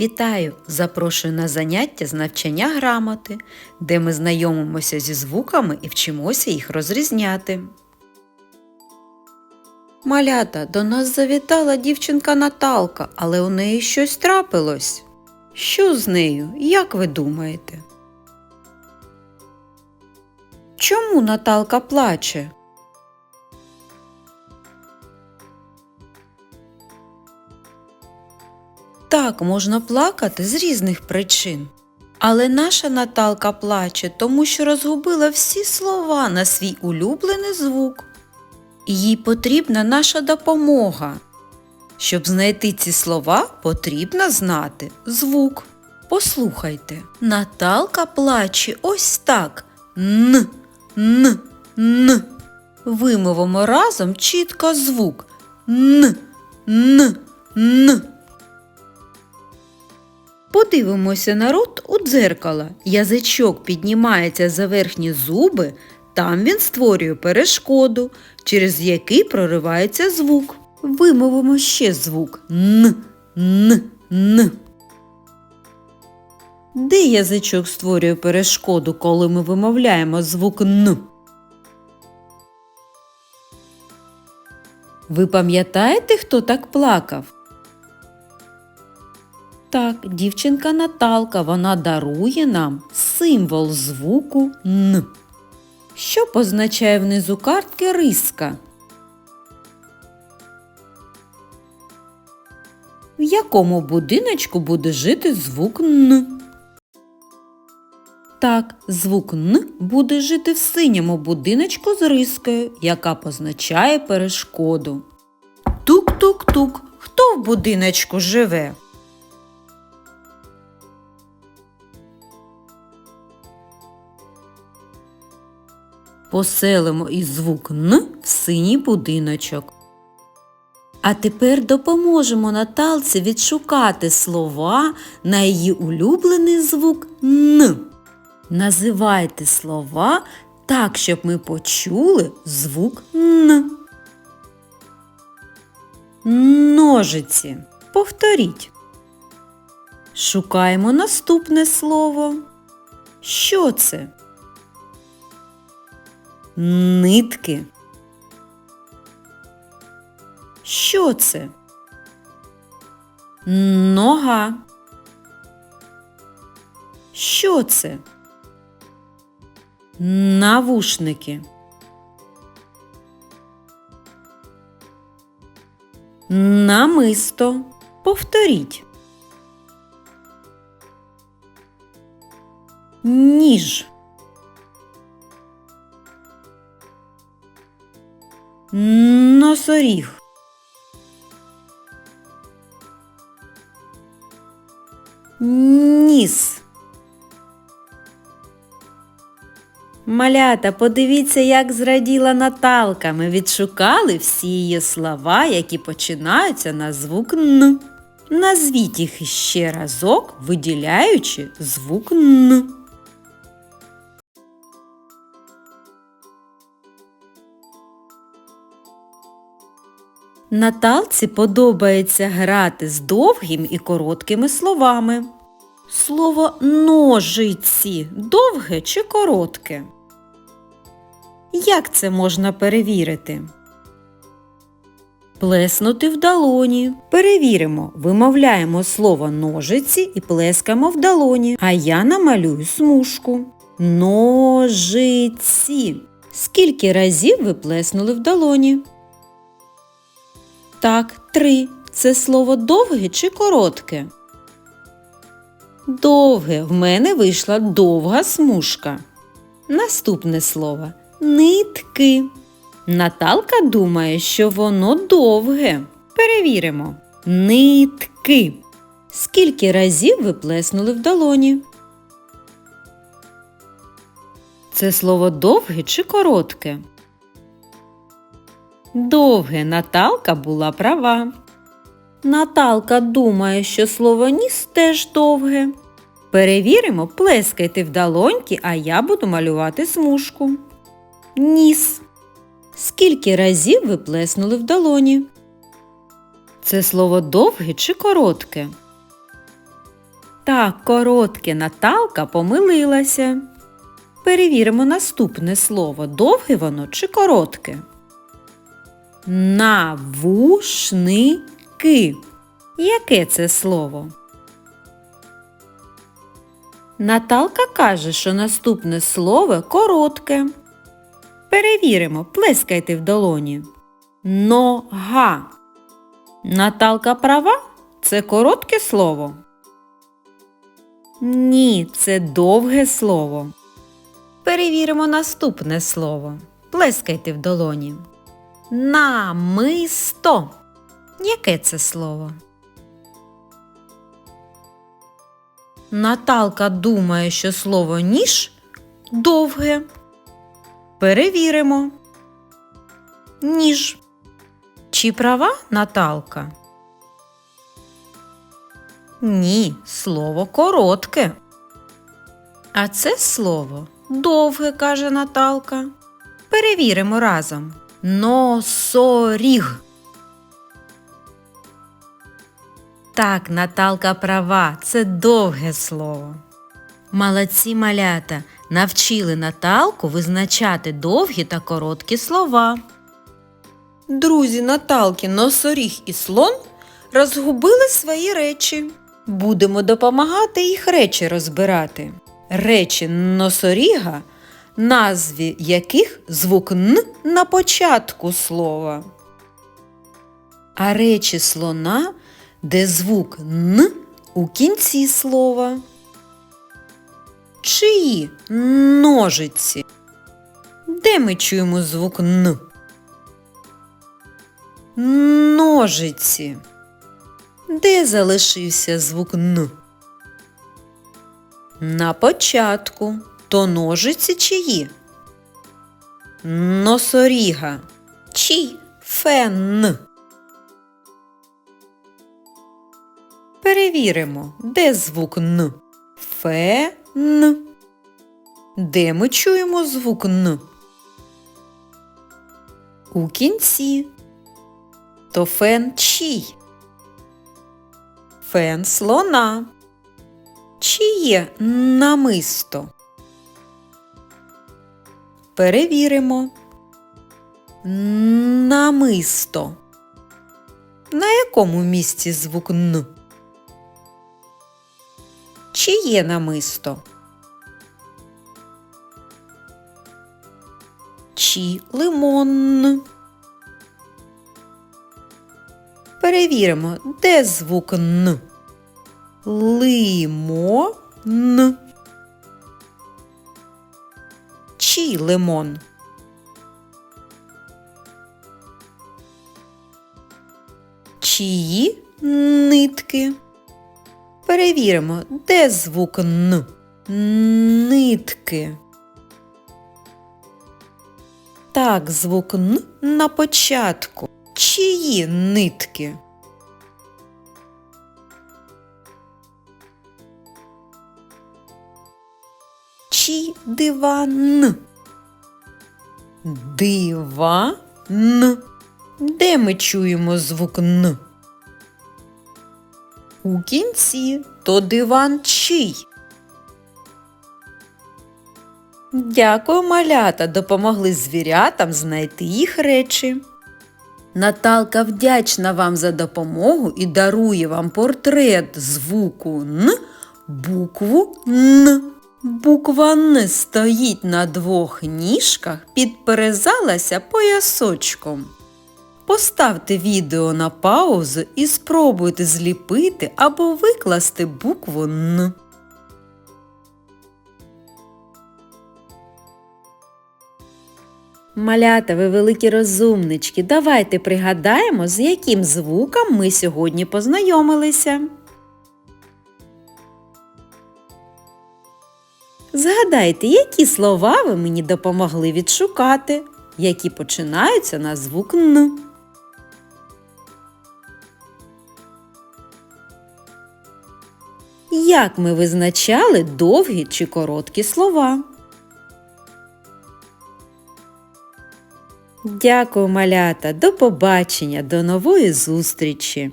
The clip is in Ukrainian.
Вітаю! Запрошую на заняття з навчання грамоти, де ми знайомимося зі звуками і вчимося їх розрізняти. Малята, до нас завітала дівчинка Наталка, але у неї щось трапилось. Що з нею, як ви думаєте? Чому Наталка плаче? Так, можна плакати з різних причин. Але наша Наталка плаче, тому що розгубила всі слова на свій улюблений звук. Їй потрібна наша допомога. Щоб знайти ці слова, потрібно знати звук. Послухайте, Наталка плаче ось так. Н, н, н. Вимовимо разом чітко звук. Н, н, н. Подивимося на рот у дзеркало. Язичок піднімається за верхні зуби, там він створює перешкоду, через який проривається звук. Вимовимо ще звук Н, Н, Н. Де язичок створює перешкоду, коли ми вимовляємо звук Н? Ви пам'ятаєте, хто так плакав? Так, дівчинка Наталка, вона дарує нам символ звуку Н. Що позначає внизу картки риска? В якому будиночку буде жити звук Н? Так, звук Н буде жити в синьому будиночку з рискою, яка позначає перешкоду. Тук-тук-тук. Хто в будиночку живе? Поселимо із звук Н в синій будиночок. А тепер допоможемо Наталці відшукати слова на її улюблений звук Н. Називайте слова так, щоб ми почули звук Н. Ножиці. Повторіть. Шукаємо наступне слово. Що це? Нитки. Що це? Нога. Що це? Навушники. Намисто. Повторіть. Ніж. Носоріг. Ніс. Малята, подивіться, як зраділа Наталка. Ми відшукали всі її слова, які починаються на звук Н. Назвіть їх іще разок, виділяючи звук Н. Наталці подобається грати з довгими і короткими словами. Слово ножиці довге чи коротке? Як це можна перевірити? Плеснути в долоні. Перевіримо, вимовляємо слово ножиці і плескаємо в долоні. А я намалюю смужку. Ножиці. Скільки разів ви плеснули в долоні? Так, три. Це слово довге чи коротке? Довге. В мене вийшла довга смужка. Наступне слово нитки. Наталка думає, що воно довге. Перевіримо. Нитки. Скільки разів ви плеснули в долоні? Це слово довге чи коротке? Довге Наталка була права. Наталка думає, що слово ніс теж довге. Перевіримо, плескайте в долоньки, а я буду малювати смужку. Ніс. Скільки разів ви плеснули в долоні? Це слово довге чи коротке? Так, коротке Наталка помилилася. Перевіримо наступне слово. Довге воно чи коротке? Навушники. Яке це слово? Наталка каже, що наступне слово коротке. Перевіримо, плескайте в долоні. Нога. Наталка права? Це коротке слово? Ні, це довге слово. Перевіримо наступне слово. Плескайте в долоні. Намисто. Яке це слово? Наталка думає, що слово ніж довге. Перевіримо. Ніж. Чи права Наталка? Ні, слово коротке. А це слово довге, каже Наталка. Перевіримо разом. Носоріг. Так, Наталка права, це довге слово. Молодці малята навчили Наталку визначати довгі та короткі слова. Друзі Наталки, носоріг і слон розгубили свої речі. Будемо допомагати їх речі розбирати. Речі носоріга, назві яких звук Н на початку слова. А речі слона, де звук Н у кінці слова. Чиї ножиці? Де ми чуємо звук Н? Ножиці. Де залишився звук Н? На початку. То ножиці чиї? Носоріга. Чий? Фен. Перевіримо, де звук Н? Фен. Де ми чуємо звук Н? У кінці. То фен чий? Фен слона. Чиє намисто? Перевіримо. Намисто. На якому місці звук Н? Чиє намисто? Чи лимон? Перевіримо, де звук Н. Лимон. Чий лимон? Чиї нитки? Перевіримо, де звук Н. Нитки. Так, звук Н на початку. Чиї нитки? Чий диван? Диван? Де ми чуємо звук Н? У кінці то диван чий? Дякую, малята, допомогли звірятам знайти їх речі. Наталка вдячна вам за допомогу і дарує вам портрет звуку Н, букву Н. Буква Н стоїть на двох ніжках, підперезалася поясочком. Поставте відео на паузу і спробуйте зліпити або викласти букву Н. Малята, ви великі розумнички. Давайте пригадаємо, з яким звуком ми сьогодні познайомилися. Згадайте, які слова ви мені допомогли відшукати, які починаються на звук Н. Як ми визначали довгі чи короткі слова? Дякую, малята, до побачення, до нової зустрічі!